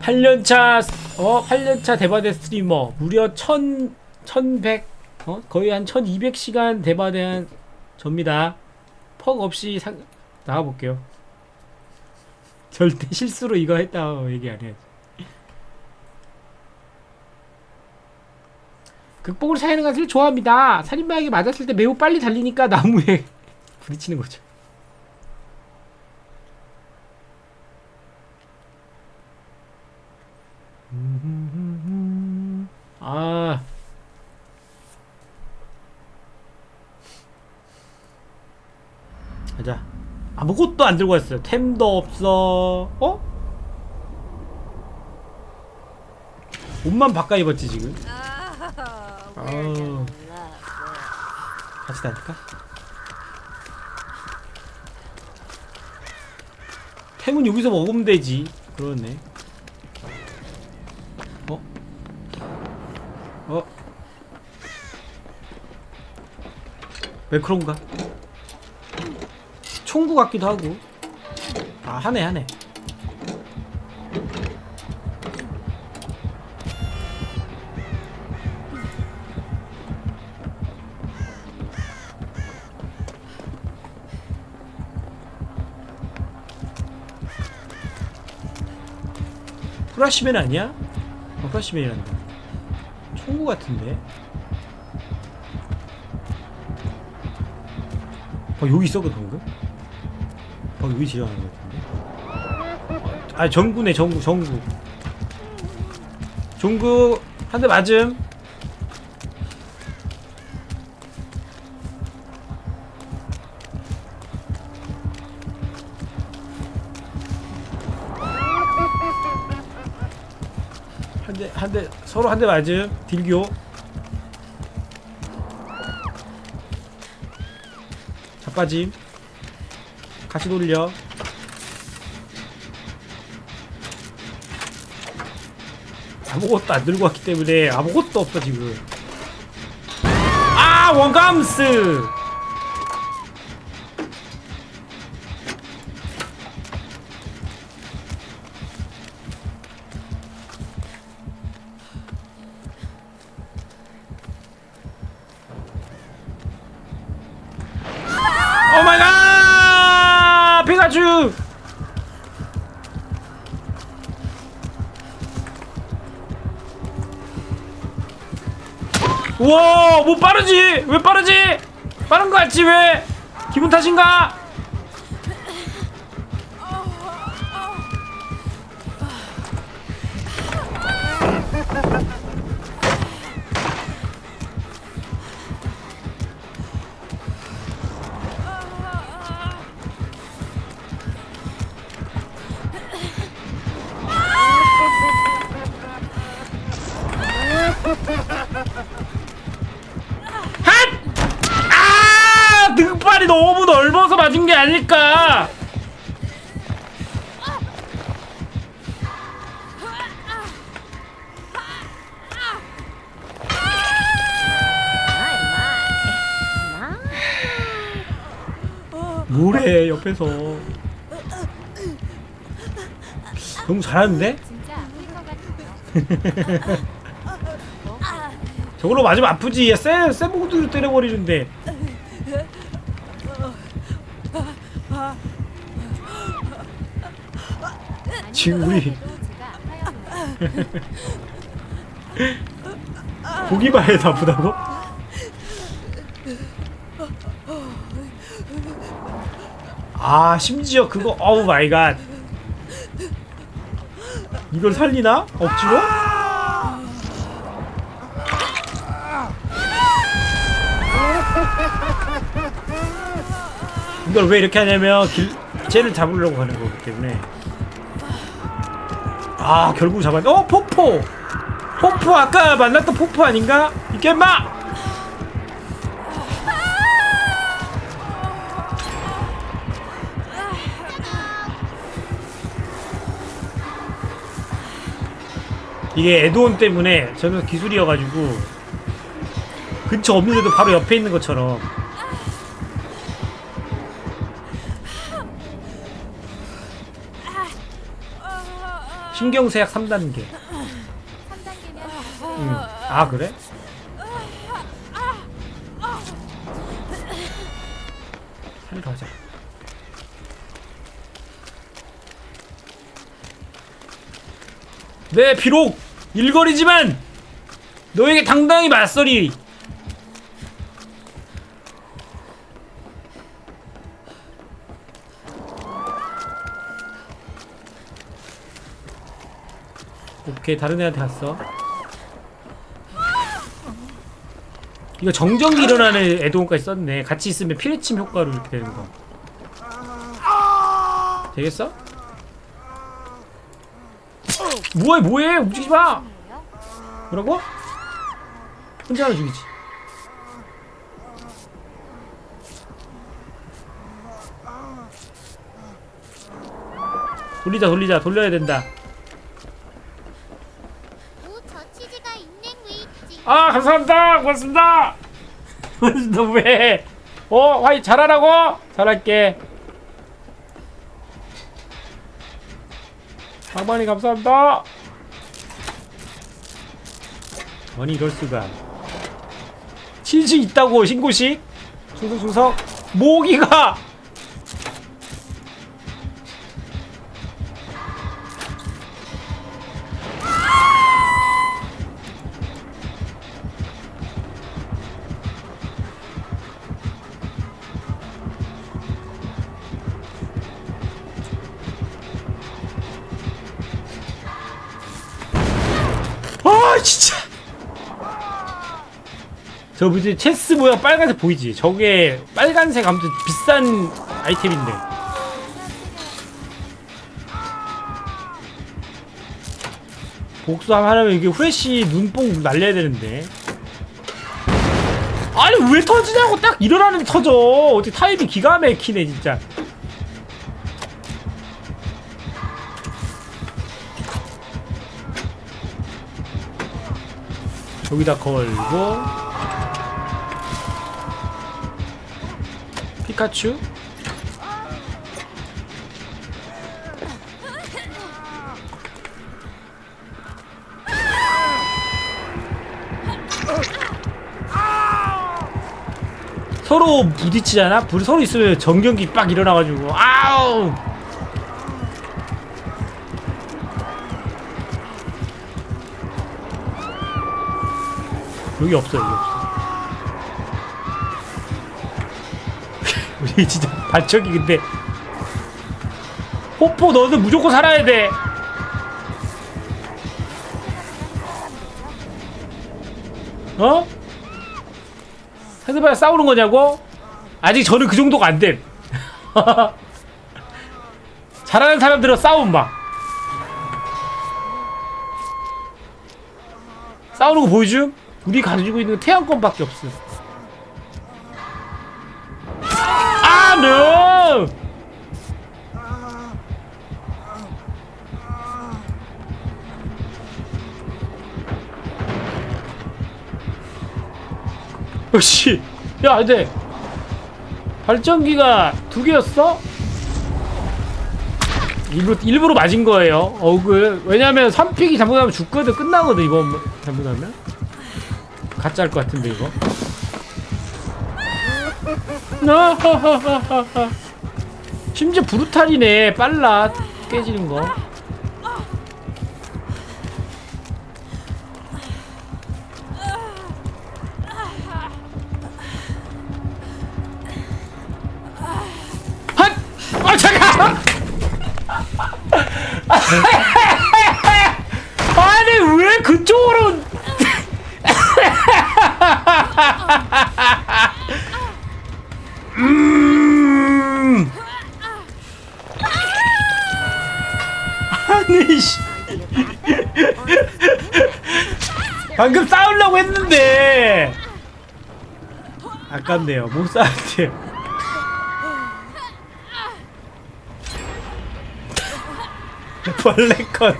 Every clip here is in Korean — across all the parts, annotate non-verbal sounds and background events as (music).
8년차 어 8년차 대바대 스트리머 무려 1000 1100 어? 거의 한 1200시간 대바대한 접니다. 퍽 없이 상... 나가 볼게요. 절대 실수로 이거 했다 얘기 안 해야지. 극복으로 차이는 것을 좋아합니다. 살인마에게 맞았을 때 매우 빨리 달리니까 나무에 (laughs) 부딪히는 거죠. 아. 가자. 아무것도 안 들고 왔어요. 템도 없어. 어? 옷만 바꿔 입었지 지금. Oh. love 같이 다닐까? 템은 여기서 먹으면 되지. 그러네. 왜 그런가? 총구 같기도 하고. 아, 하네, 하네. 프라시맨 아니야? 어, 프라시맨이란다. 총구 같은데? 어, 여기 있었거든, 방금? 어, 여기 지나가는 것 같은데? 아, 정구네, 정구, 정구. 정구, 한 대 맞음. 한 대, 한 대, 서로 한 대 맞음. 딜교. 빠짐. 같이 돌려. 아무것도 안 들고 왔기 때문에 아무것도 없어, 지금. 아, 원감스! 갓! 피카츄! 우와, 뭐 빠르지? 왜 빠르지? 빠른 거 같지 왜? 기분 탓인가? 옆에서 너무 잘하는데? (laughs) 저걸로 맞으면 아프지 쎄 쎄 보고도 때려버리는데 지금 우리. (laughs) 보기만 해도 아프다고? 아 심지어 그거 어우 마이 갓 이걸 살리나? 억지로? 이걸 왜 이렇게 하냐면 길, 쟤를 잡으려고 하는 거기 때문에 아 결국 잡았네 어 포포 포포 아까 만났던 포포 아닌가? 이게 마 이게 에드온 때문에 저는 기술이어가지고 근처 없는데도 바로 옆에 있는 것처럼 신경쇠약 3단계 3단계면 응. 아 그래? 빨리 가자 네 비록 일거리지만 너에게 당당히 맞서리. 오케이 다른 애한테 갔어. 이거 정전기 일어나는 애동까지 썼네. 같이 있으면 피뢰침 효과로 이렇게 되는 거. 되겠어? 뭐해 뭐해 움직이지 마? 뭐라고? 혼자 하나 죽이지 돌리자 돌리자 돌려야 된다 위치 아 감사합니다 고맙습니다 (laughs) 너 왜? 어 화이 잘하라고? 잘할게 상반이 감사합니다. 아니 이럴 수가. 치즈 있다고 신고식? 충성충성 모기가 (laughs) 진짜. 저 뭐지? 체스 모양 빨간색 보이지? 저게 빨간색 아무튼 비싼 아이템인데. 복수함 하려면 이게 후레쉬 눈뽕 날려야 되는데. 아니 왜 터지냐고 딱 일어나는데 터져. 어떻게 타입이 기가 막히네 진짜 여기다 걸고. 피카츄? 서로 부딪히잖아? 불 서로 있으면 전경기 빡 일어나가지고. 아우 여기 없어 여기 없어 우리 진짜 발척이 근데 호포 너는 무조건 살아야 돼 어? 상대방 싸우는 거냐고? 아직 저는 그 정도가 안됨 (laughs) 잘하는 사람들은 싸움 막 싸우는 거 보여줌? 우리 가지고 있는 건 태양권밖에 없어. 아, no! 역시, 야, 근데 발전기가 두 개였어? 일부러, 일부러 맞은 거예요. 어그 왜냐면 3픽이 잘못하면 죽거든. 끝나거든, 이번 잘못하면. 가짜 할것 같은데, 이거. 심지어 브루탈이네. 빨라. 깨지는 거. 핫! 아, 잠깐! (laughs) 아니, 왜 그쪽으로. 음. 아니 씨. 방금 싸우려고 했는데. 아깝네요. 못 싸웠대요. (laughs) 벌레컷.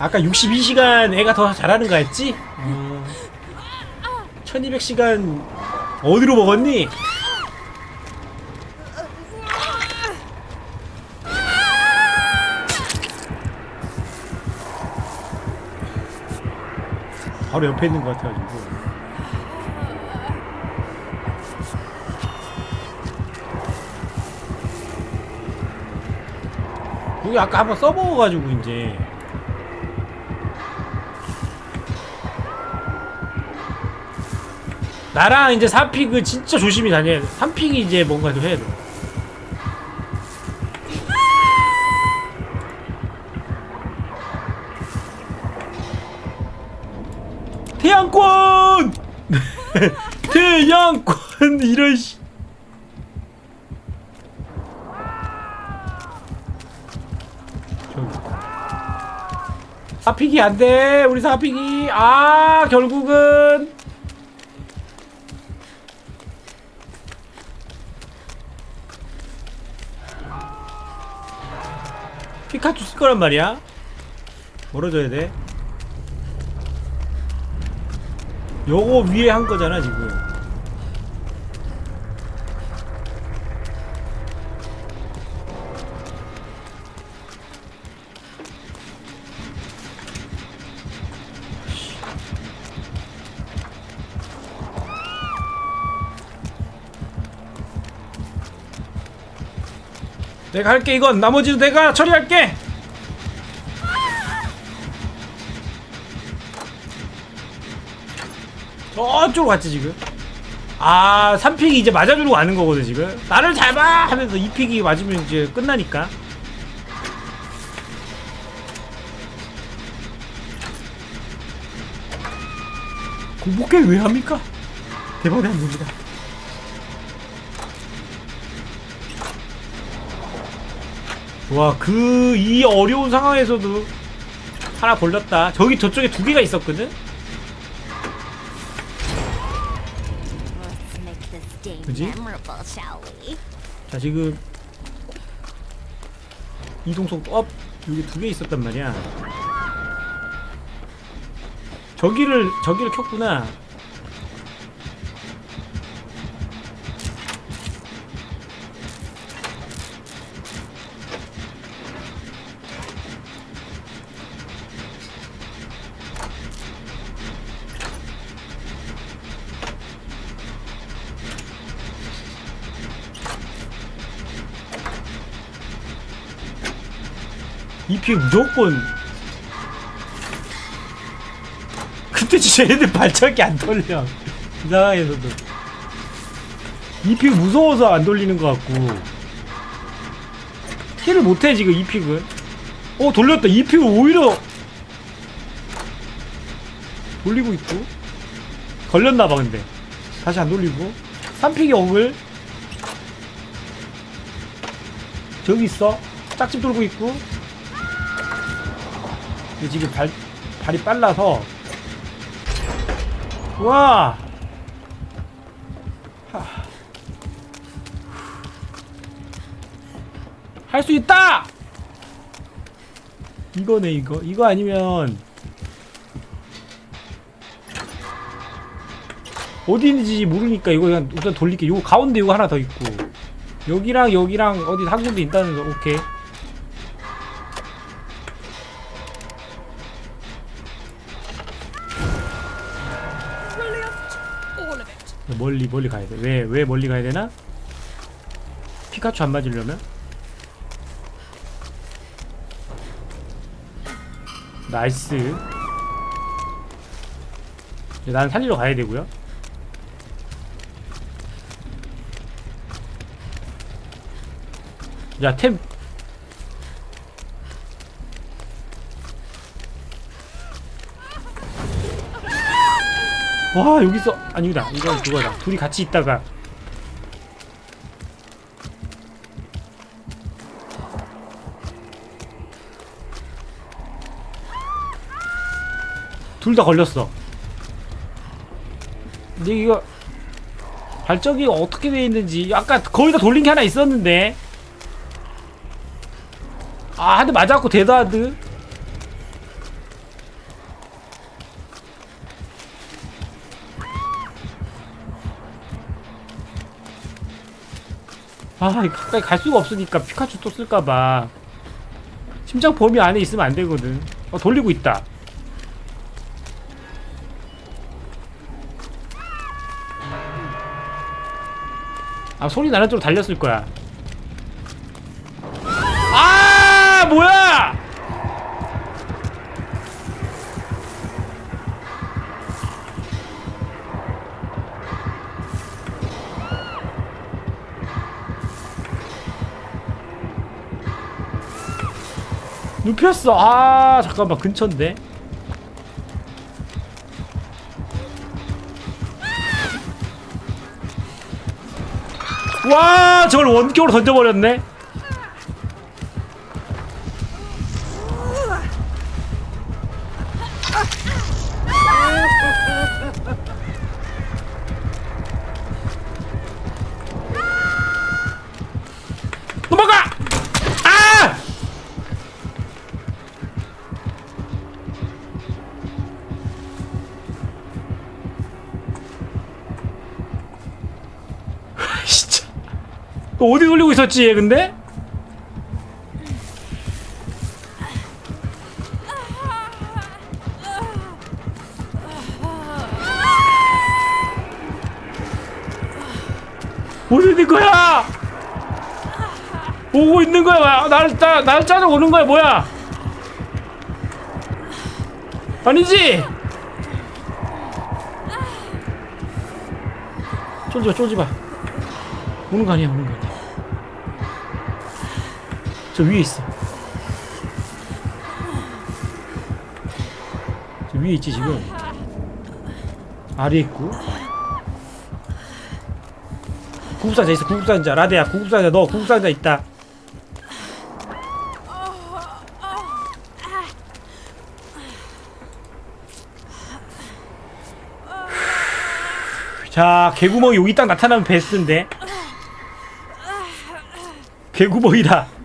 아까 62시간 애가 더 잘하는 거 했지? 어... 1200시간 어디로 먹었니? 바로 옆에 있는 것 같아가지고. 여기 아까 한번 써먹어가지고 이제 나랑 이제 4픽은 진짜 조심히 다녀야 돼. 3픽이 이제 뭔가 좀 해야 돼. 양권! 이런 씨. 사픽이 안 돼! 우리 사픽이! 아, 결국은! 피카츄 쓸 거란 말이야. 멀어져야 돼. 요거 위에 한 거잖아, 지금. 내가 할게 이건. 나머지는 내가 처리할게. 저쪽으로 갔지 지금? 아 3픽이 이제 맞아주려고 하는 거거든 지금. 나를 잘 봐! 하면서 2픽이 맞으면 이제 끝나니까. 공복회 왜 합니까? 대박이 안 됩니다 와, 그, 이 어려운 상황에서도 하나 걸렸다. 저기 저쪽에 두 개가 있었거든? 그지? 자, 지금, 이동속 업! 여기 두 개 있었단 말이야. 저기를, 저기를 켰구나. 피 무조건 근데 진짜 얘들 발차기 안 돌려. (laughs) 이 상황에서도. 이픽 무서워서 안 돌리는 것 같고. 킬을 못해 지금 이픽은. 어 돌렸다. 이픽을 오히려 돌리고 있고. 걸렸나봐 근데. 다시 안 돌리고. 3픽이 억을 저기 있어. 짝집 돌고 있고 지금 발, 발이 빨라서. 와! 할 수 있다! 이거네 이거. 이거 아니면 어디 있는지 모르니까 이거 그냥 우선 돌릴게 요거 가운데 요거 하나 더 있고. 여기랑 여기랑 어디 한 군데 있다는 거 오케이 멀리 멀리 가야 돼. 왜 왜 멀리 가야 되나? 피카츄 안 맞으려면? 나이스. 난 살리러 가야 되고요. 야, 템. 와, 여기서 아니다. 이건 그거다. 둘이 같이 있다가 둘 다 걸렸어. 근데 이거 발전기 어떻게 돼 있는지 아까 거의 다 돌린 게 하나 있었는데 아한대 맞았고 데드하드 아 가까이 갈 수가 없으니까 피카츄 또 쓸까봐. 심장 범위 안에 있으면 안 되거든. 어 돌리고 있다. 아 소리 나는 쪽으로 달렸을 거야. 눕혔어. 아 잠깐만. 근처인데. 와 저걸 원격으로 던져버렸네 어디 돌리고 있었지 얘 근데? 어디 있는 거야? 오고 있는 거야 날, 나, 날 짜져 오는 거야 뭐야 아니지? 쫄지 마 쫄지 마 오는 거 아니야 오는 거 아니야 저 위에 있어. 저 위에 있지 지금. 아래에 있고. 구급상자 있어 구급상자 라데야 구급상자 너 구급상자 있다. 자 개구멍이 여기 딱 나타나면 베스트인데. 개구멍이다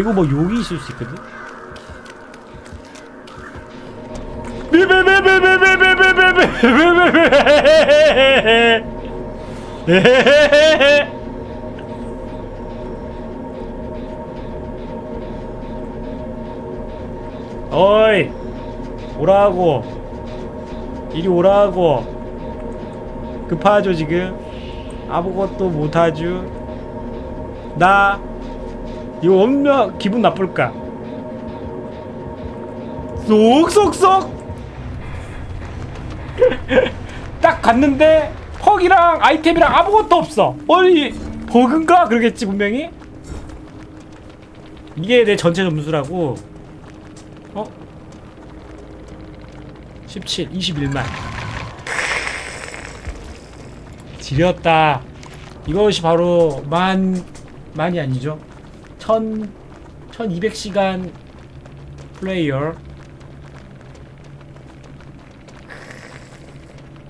개구멍 여기 있을 수 있거든. 어이 오라고. 이리 오라고. 급하죠 지금? 아무것도 못하죠. 나 이거 얼마나 기분 나쁠까? 쏙쏙쏙! (laughs) 딱 갔는데 퍽이랑 아이템이랑 아무것도 없어. 어이 버그인가? 그러겠지 분명히? 이게 내 전체 점수라고. 어? 17, 21만. 지렸다. 이것이 바로 만 만이 아니죠 천 1200시간 플레이어.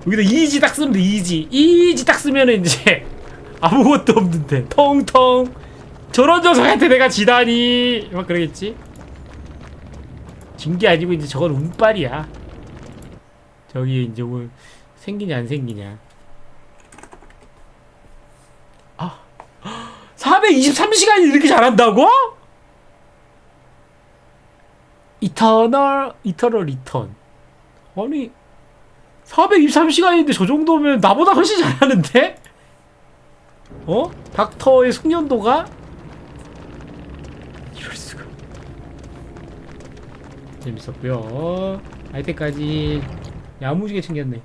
여기다 이지 딱 쓰면 돼 이지. 이지 딱 쓰면은 이제 (laughs) 아무것도 없는데. 텅텅. 저런 녀석한테 내가 지다니. 막 그러겠지? 진 게 아니고 이제 저건 운빨이야. 저기 이제 뭐 생기냐 안 생기냐 아 423시간이 이렇게 잘한다고? 이터널 이터널 리턴 아니 423시간인데 저 정도면 나보다 훨씬 잘하는데? 어? 닥터의 숙련도가? 이럴 수가 재밌었고요 아이템까지 야무지게 챙겼네